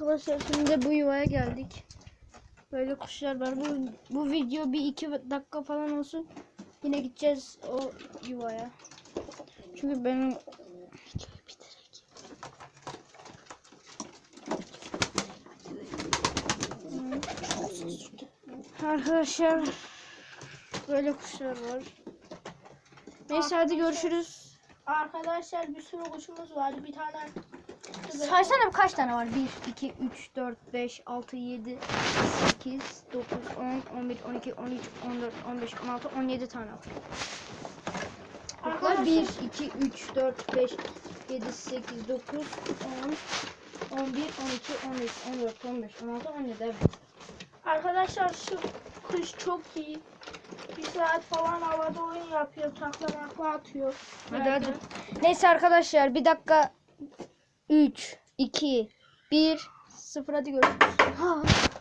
Arkadaşlar şimdi bu yuvaya geldik. Böyle kuşlar var. Bu, bu video bir iki dakika falan olsun. Yine gideceğiz o yuvaya. Çünkü benim. Arkadaşlar böyle kuşlar var. Neyse hadi görüşürüz. Arkadaşlar bir sürü kuşumuz var. Bir tane Saysana kaç tane var? 1, 2, 3, 4, 5, 6, 7, 8, 9, 10, 11, 12, 13, 14, 15, 16, 17 tane var. Arkadaşlar 1, 2, 3, 4, 5, 7, 8, 9, 10, 11, 12, 13, 14, 15, 16, 17 evet. Arkadaşlar şu kuş çok iyi. Bir saat falan havada oyun yapıyor. Takla makla atıyor. Hadi hadi. Neyse arkadaşlar bir dakika 3, 2, 1, 0 hadi görüşürüz.